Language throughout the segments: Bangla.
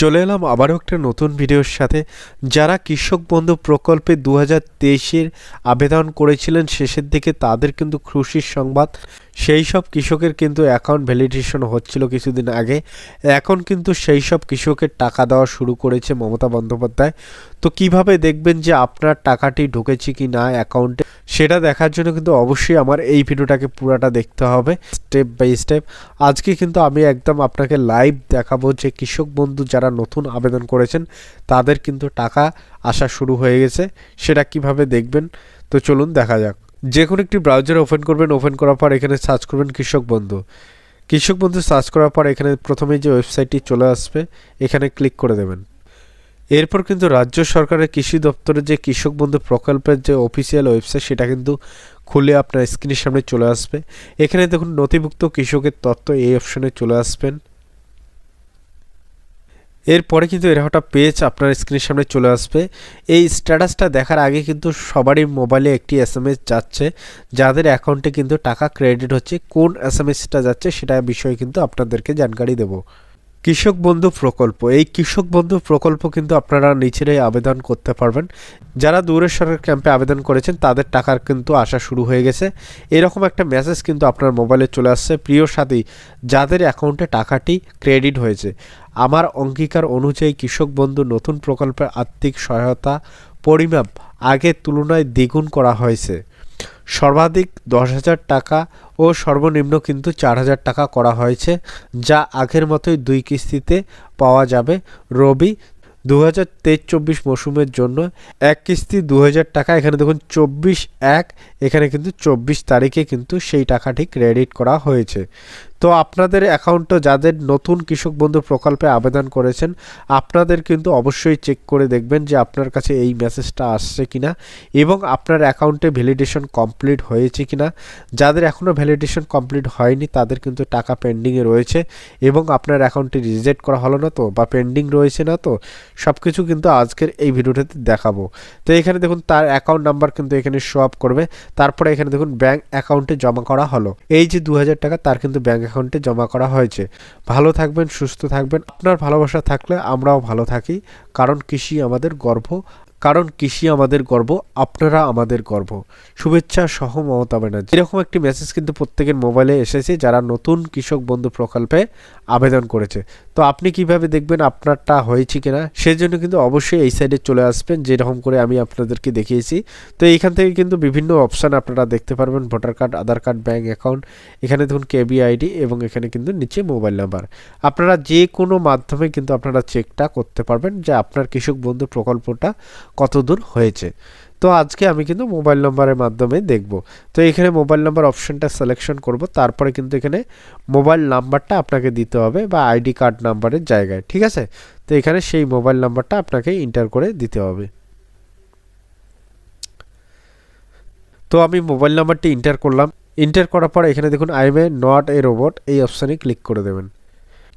চলে এলাম আবারও একটা নতুন ভিডিওর সাথে। যারা কৃষক বন্ধু প্রকল্পে দু হাজার আবেদন করেছিলেন, শেষের দিকে তাদের কিন্তু খুশির সংবাদ। সেই সব কৃষকের কিন্তু অ্যাকাউন্ট ভ্যালিডেশন হচ্ছিল কিছুদিন আগে। এখন কিন্তু সেই সব কৃষকের টাকা দেওয়া শুরু করেছে মমতা বন্দ্যোপাধ্যায়। তো কীভাবে দেখবেন যে আপনার টাকাটি ঢুকেছে কি না অ্যাকাউন্টে সেটা দেখার জন্য কিন্তু অবশ্যই আমার এই ভিডিওটাকে পুরাটা দেখতে হবে স্টেপ বাই স্টেপ আজকে কিন্তু আমি একদম আপনাকে লাইভ দেখাবো যে কৃষক বন্ধু যারা নতুন আবেদন করেছেন, তাদের কিন্তু টাকা আসা শুরু হয়ে গেছে। সেটা কীভাবে দেখবেন? তো চলুন দেখা যাক। যে কোনো একটি ব্রাউজার ওপেন করবেন ওপেন করার পর এখানে সার্চ করবেন কৃষক বন্ধু। কৃষক বন্ধু সার্চ করার পর এখানে প্রথমে যে ওয়েবসাইটটি চলে আসবে, এখানে ক্লিক করে দেবেন। এরপর কিন্তু রাজ্য সরকারের কৃষি দপ্তরের যে কৃষক বন্ধু প্রকল্পের যে অফিসিয়াল ওয়েবসাইট সেটা কিন্তু খুলে আপনার স্ক্রিনের সামনে চলে আসবে। এখানে দেখুন নথিভুক্ত কৃষকের তথ্য এই অপশনে চলে আসবেন। এরপরে কিন্তু একটা পেজ আপনার স্ক্রিনের সামনে চলে আসবে। এই স্ট্যাটাসটা দেখার আগে কিন্তু সবারই মোবাইলে একটি এস এম এস যাচ্ছে, যাদের অ্যাকাউন্টে কিন্তু টাকা ক্রেডিট হচ্ছে। কোন এস এম এসটা যাচ্ছে সেটা বিষয়ে কিন্তু আপনাদেরকে জানকারি দেবো। কৃষক বন্ধু প্রকল্প, এই কৃষক বন্ধু প্রকল্প কিন্তু আপনারা নিচেরাই আবেদন করতে পারবেন। যারা দূরের সরকার ক্যাম্পে আবেদন করেছেন, তাদের টাকার কিন্তু আসা শুরু হয়ে গেছে। এরকম একটা মেসেজ কিন্তু আপনার মোবাইলে চলে আসছে। প্রিয় সাথী, যাদের অ্যাকাউন্টে টাকাটি ক্রেডিট হয়েছে আমার অঙ্গীকার অনুযায়ী কৃষক বন্ধু নতুন প্রকল্পের আর্থিক সহায়তা পরিমাপ আগের তুলনায় দ্বিগুণ করা হয়েছে। সর্বাধিক দশ হাজার টাকা ও সর্বনিম্ন কিন্তু চার হাজার টাকা করা হয়েছে, যা আগের মতোই দুই কিস্তিতে পাওয়া যাবে। রবি দু হাজার তেইশ চব্বিশ মৌসুমের জন্য এক কিস্তি দু হাজার টাকা, এখানে দেখুন চব্বিশ এক, এখানে কিন্তু চব্বিশ তারিখে কিন্তু সেই টাকাটি ক্রেডিট করা হয়েছে। তো আপনাদের অ্যাকাউন্টও যাদের নতুন কৃষক বন্ধু প্রকল্পে আবেদন করেছেন, আপনাদের কিন্তু অবশ্যই চেক করে দেখবেন যে আপনার কাছে এই মেসেজটা আসছে কিনা এবং আপনার অ্যাকাউন্টে ভ্যালিডেশন কমপ্লিট হয়েছে কিনা। যাদের এখনও ভ্যালিডেশন কমপ্লিট হয়নি, তাদের কিন্তু টাকা পেন্ডিংয়ে রয়েছে এবং আপনার অ্যাকাউন্টটি রিজেক্ট করা হলো না তো বা পেন্ডিং রয়েছে না তো সব কিছু কিন্তু আজকের এই ভিডিওটাতে দেখাবো। তো এখানে দেখুন, তার অ্যাকাউন্ট নাম্বার কিন্তু এখানে শো আপ করবে। তারপরে এখানে দেখুন ব্যাঙ্ক অ্যাকাউন্টে জমা করা হলো। এই যে দু হাজার টাকা, তার কিন্তু ব্যাঙ্ক অ্যাকাউন্টে জমা করা হয়েছে। ভালো থাকবেন, সুস্থ থাকবেন। আপনার ভালোবাসা থাকলে আমরাও ভালো থাকি, কারণ কৃষি আমাদের গর্ব কারণ কৃষি আমাদের গর্ব, আপনারা আমাদের গর্ব। শুভেচ্ছা সহ মমতা ব্যানার্জি। এরকম একটি মেসেজ কিন্তু প্রত্যেকের মোবাইলে এসেছে, যারা নতুন কৃষক বন্ধু প্রকল্পে আবেদন করেছে। তো আপনি কীভাবে দেখবেন আপনারটা হয়েছে কিনা? সেই জন্য কিন্তু অবশ্যই এই সাইডে চলে আসবেন, যেরকম করে আমি আপনাদেরকে দেখিয়েছি। তো এইখান থেকে কিন্তু বিভিন্ন অপশান আপনারা দেখতে পারবেন voter card Aadhaar card bank account এখানে দেখুন কেবি আইডি এবং এখানে কিন্তু নিচে মোবাইল নাম্বার আপনারা যে কোনো মাধ্যমে কিন্তু আপনারা চেকটা করতে পারবেন যে আপনার কৃষক বন্ধু প্রকল্পটা কত দূর হয়েছে। তো আজকে আমি কিন্তু মোবাইল নাম্বারের মাধ্যমে দেখব। তো এখানে মোবাইল নাম্বার অপশনটা সিলেকশন করব, তারপরে কিন্তু এখানে মোবাইল নাম্বারটা আপনাকে দিতে হবে বা আইডি কার্ড নাম্বারের জায়গায়, ঠিক আছে? তো এখানে সেই মোবাইল নাম্বারটা আপনাকে ইন্টার করে দিতে হবে। তো আমি মোবাইল নাম্বারটি ইন্টার করলাম। ইন্টার করার পর এখানে দেখুন I am a not a robot এই অপশানে ক্লিক করে দেবেন।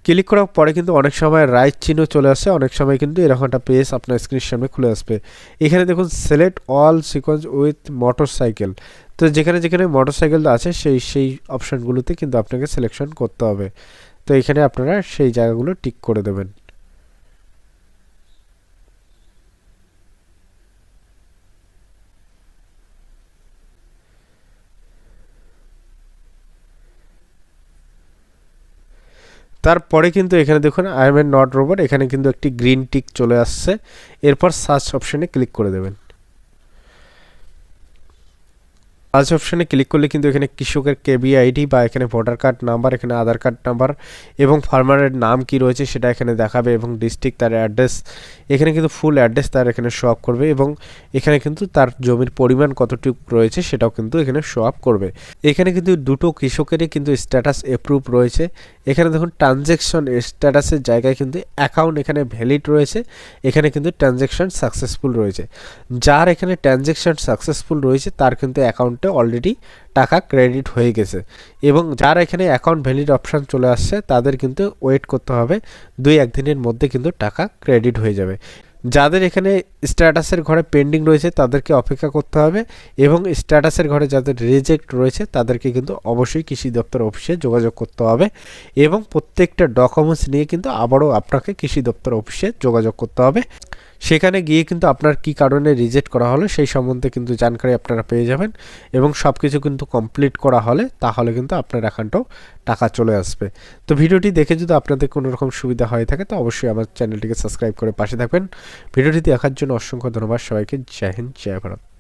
ক্লিক করার পরে কিন্তু অনেক সময় রাইট চিহ্ন চলে আসে, অনেক সময় কিন্তু এরকম একটা পেজ আপনার স্ক্রিনের সামনে খুলে আসবে। এখানে দেখুন select all sequence with motorcycle তো যেখানে যেখানে মোটর সাইকেল আছে, সেই সেই অপশানগুলোতে কিন্তু আপনাকে সিলেকশন করতে হবে। তো এখানে আপনারা সেই জায়গাগুলো টিক করে দেবেন। তারপরে কিন্তু এখানে দেখুন I am a not robot এখানে কিন্তু একটি গ্রিন টিক চলে আসছে। এরপর সার্চ অপশনে ক্লিক করে দেবেন। সার্চ অপশানে ক্লিক করলে কিন্তু এখানে কৃষকের কেবি আইডি বা এখানে ভোটার কার্ড নাম্বার এখানে আধার কার্ড নাম্বার এবং ফার্মারের নাম কি রয়েছে সেটা এখানে দেখাবে এবং ডিস্ট্রিক্ট তার অ্যাড্রেস এখানে কিন্তু ফুল অ্যাড্রেস তার এখানে শো আপ করবে এবং এখানে কিন্তু তার জমির পরিমাণ কতটুকু রয়েছে সেটাও কিন্তু এখানে শো আপ করবে। এখানে কিন্তু দুটো কৃষকেরই কিন্তু স্ট্যাটাস অ্যাপ্রুভ রয়েছে এখানে দেখুন ট্রানজ্যাকশন স্ট্যাটাসের জায়গায় কিন্তু অ্যাকাউন্ট এখানে ভ্যালিড রয়েছে। এখানে কিন্তু ট্রানজ্যাকশন সাকসেসফুল রয়েছে। যার এখানে ট্রানজ্যাকশন সাকসেসফুল রয়েছে, তার কিন্তু অ্যাকাউন্টে অলরেডি টাকা ক্রেডিট হয়ে গেছে। এবং যার এখানে অ্যাকাউন্ট ভ্যালিড অপশান চলে আসছে, তাদের কিন্তু ওয়েট করতে হবে। দুই একদিনের মধ্যে কিন্তু টাকা ক্রেডিট হয়ে যাবে। যাদের এখানে স্ট্যাটাসের ঘরে পেন্ডিং রয়েছে তাদেরকে অপেক্ষা করতে হবে এবং স্ট্যাটাসের ঘরে যাদের রেজেক্ট রয়েছে তাদেরকে কিন্তু অবশ্যই কৃষি দপ্তর অফিসে যোগাযোগ করতে হবে এবং প্রত্যেকটা ডকুমেন্টস নিয়ে কিন্তু আবারও আপনাকে কৃষি দপ্তর অফিসে যোগাযোগ করতে হবে। সেখানে গিয়ে কিন্তু আপনার কি কারণে রিজেক্ট করা হলো সেই সম্বন্ধে কিন্তু জানকারি আপনারা পেয়ে যাবেন এবং সব কিছু কিন্তু কমপ্লিট করা হলে তাহলে কিন্তু আপনার অ্যাকাউন্টেও টাকা চলে আসবে। তো ভিডিওটি দেখে যদি আপনাদের কোনো রকম সুবিধা হয়ে থাকে তো অবশ্যই আমার চ্যানেলটিকে সাবস্ক্রাইব করে পাশে থাকবেন। ভিডিওটি দেখার জন্য অসংখ্য ধন্যবাদ। সবাইকে জয় হিন্দ, জয় ভারত।